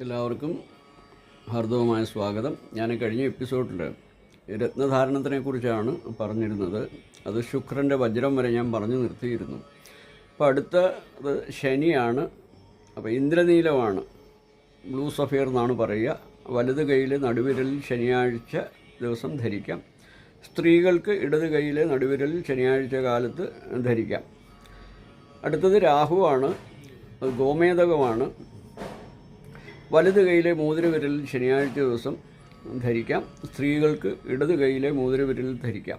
എല്ലാവർക്കും ഹാർദവമായ സ്വാഗതം. ഞാൻ കഴിഞ്ഞ എപ്പിസോഡിൽ രത്നധാരണത്തിനെ കുറിച്ചാണ് പറഞ്ഞിരുന്നത്. അത് ശുക്രന്റെ വജ്രം വരെ ഞാൻ പറഞ്ഞു നിർത്തിയിരുന്നു. അപ്പോൾ അടുത്ത ശനിയാണ്. അപ്പോൾ ഇന്ദ്രനീലമാണ്. ബ്ലൂ സഫിയർ എന്നാണ് പറയുക. വലത് കയ്യിൽ നടുവിരലിൽ ശനിയാഴ്ച ദിവസം ധരിക്കാം. സ്ത്രീകൾക്ക് ഇടത് കൈയിലെ നടുവിരലിൽ ശനിയാഴ്ച കാലത്ത് ധരിക്കാം. അടുത്തത് രാഹുവാണ്. ഗോമേതകമാണ്. വലത് കൈയിലെ മോതിരവിരലിൽ ശനിയാഴ്ച ദിവസം ധരിക്കാം. സ്ത്രീകൾക്ക് ഇടത് കൈയിലെ മോതിരവിരലിൽ ധരിക്കാം.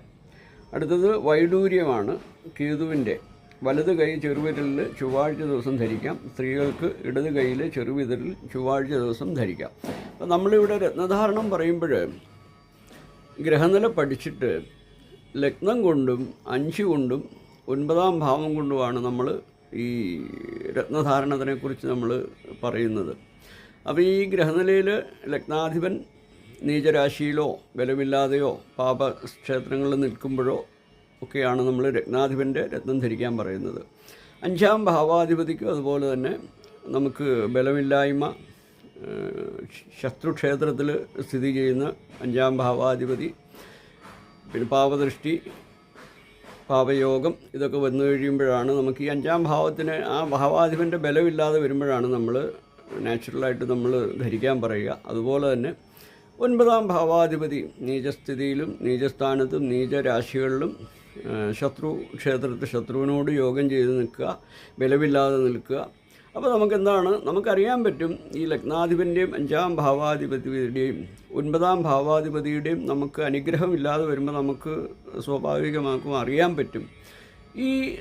അടുത്തത് വൈഡൂര്യമാണ്. കേതുവിന്റെ വലത് കൈ ചെറുവിരലിൽ ചൊവ്വാഴ്ച ദിവസം ധരിക്കാം. സ്ത്രീകൾക്ക് ഇടത് കൈയിലെ ചെറുവിരലിൽ ചൊവ്വാഴ്ച ദിവസം ധരിക്കാം. അപ്പം നമ്മളിവിടെ രത്നധാരണം പറയുമ്പോൾ ഗ്രഹനില പഠിച്ചിട്ട് ലഗ്നം കൊണ്ടും അഞ്ച് കൊണ്ടും ഒൻപതാം ഭാവം കൊണ്ടുമാണ് നമ്മൾ ഈ രത്നധാരണത്തിനെക്കുറിച്ച് നമ്മൾ പറയുന്നത്. അപ്പോൾ ഈ ഗ്രഹനിലയിൽ ലഗ്നാധിപൻ നീചരാശിയിലോ ബലമില്ലാതെയോ പാപക്ഷേത്രങ്ങളിൽ നിൽക്കുമ്പോഴോ ഒക്കെയാണ് നമ്മൾ രത്നാധിപന്റെ രത്നം ധരിക്കാൻ പറയുന്നത്. അഞ്ചാം ഭാവാധിപതിക്കും അതുപോലെ തന്നെ നമുക്ക് ബലമില്ലായ്മ ശത്രുക്ഷേത്രത്തിൽ സ്ഥിതി ചെയ്യുന്ന അഞ്ചാം ഭാവാധിപതി പിന്നെ പാപദൃഷ്ടി പാപയോഗം ഇതൊക്കെ വന്നു കഴിയുമ്പോഴാണ് നമുക്ക് ഈ അഞ്ചാം ഭാവത്തിന് ആ ഭാവാധിപന്റെ ബലമില്ലാതെ വരുമ്പോഴാണ് നമ്മൾ നാച്ചുറലായിട്ട് നമ്മൾ ധരിക്കാൻ പറയുക. അതുപോലെ തന്നെ ഒൻപതാം ഭാവാധിപതി നീചസ്ഥിതിയിലും നീചസ്ഥാനത്തും നീചരാശികളിലും ശത്രു ക്ഷേത്രത്തിൽ ശത്രുവിനോട് യോഗം ചെയ്ത് നിൽക്കുക ബലമില്ലാതെ നിൽക്കുക. അപ്പോൾ നമുക്കെന്താണ്? നമുക്കറിയാൻ പറ്റും ഈ ലഗ്നാധിപന്റെയും അഞ്ചാം ഭാവാധിപതിയുടെയും ഒൻപതാം ഭാവാധിപതിയുടെയും നമുക്ക് അനുഗ്രഹമില്ലാതെ വരുമ്പോൾ നമുക്ക് സ്വാഭാവികമാക്കും അറിയാൻ പറ്റും. ഈ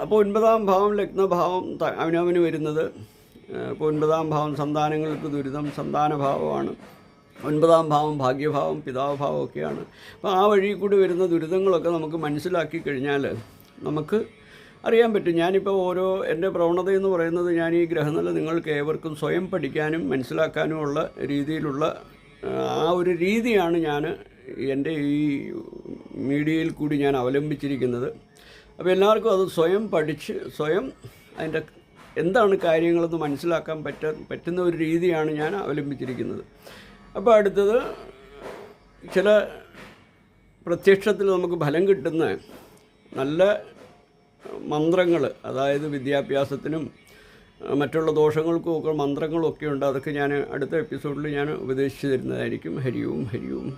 അപ്പോൾ ഒൻപതാം ഭാവം ലഗ്നഭാവം അവനവന് വരുന്നത് ഒൻപതാം ഭാവം സന്താനങ്ങൾക്ക് ദുരിതം സന്താനഭാവമാണ്. ഒൻപതാം ഭാവം ഭാഗ്യഭാവം പിതാഭാവം ഒക്കെയാണ്. അപ്പോൾ ആ വഴി കൂടി വരുന്ന ദുരിതങ്ങളൊക്കെ നമുക്ക് മനസ്സിലാക്കി കഴിഞ്ഞാൽ നമുക്ക് അറിയാൻ പറ്റും. ഞാനിപ്പോൾ ഓരോ എന്റെ പ്രവണത എന്ന് പറയുന്നത് ഞാൻ ഈ ഗ്രഹനില നിങ്ങൾക്ക് ഏവർക്കും സ്വയം പഠിക്കാനും മനസ്സിലാക്കാനുമുള്ള രീതിയിലുള്ള ആ ഒരു രീതിയാണ് ഞാൻ എന്റെ ഈ മീഡിയയിൽ കൂടി ഞാൻ അവലംബിച്ചിരിക്കുന്നത്. അപ്പോൾ എല്ലാവർക്കും അത് സ്വയം പഠിച്ച് സ്വയം അതിന്റെ എന്താണ് കാര്യങ്ങളെന്ന് മനസ്സിലാക്കാൻ പറ്റ പറ്റുന്ന ഒരു രീതിയാണ് ഞാൻ അവലംബിച്ചിരിക്കുന്നത്. അപ്പോൾ അടുത്തത് ചില പ്രത്യക്ഷത്തിൽ നമുക്ക് ഫലം കിട്ടുന്ന നല്ല മന്ത്രങ്ങൾ അതായത് വിദ്യാഭ്യാസത്തിനും മറ്റുള്ള ദോഷങ്ങൾക്കും ഒക്കെ മന്ത്രങ്ങളൊക്കെ ഉണ്ട്. അതൊക്കെ ഞാൻ അടുത്ത എപ്പിസോഡിൽ ഞാൻ ഉപദേശിച്ചു തരുന്നതായിരിക്കും. ഹരിയും ഹരിയും.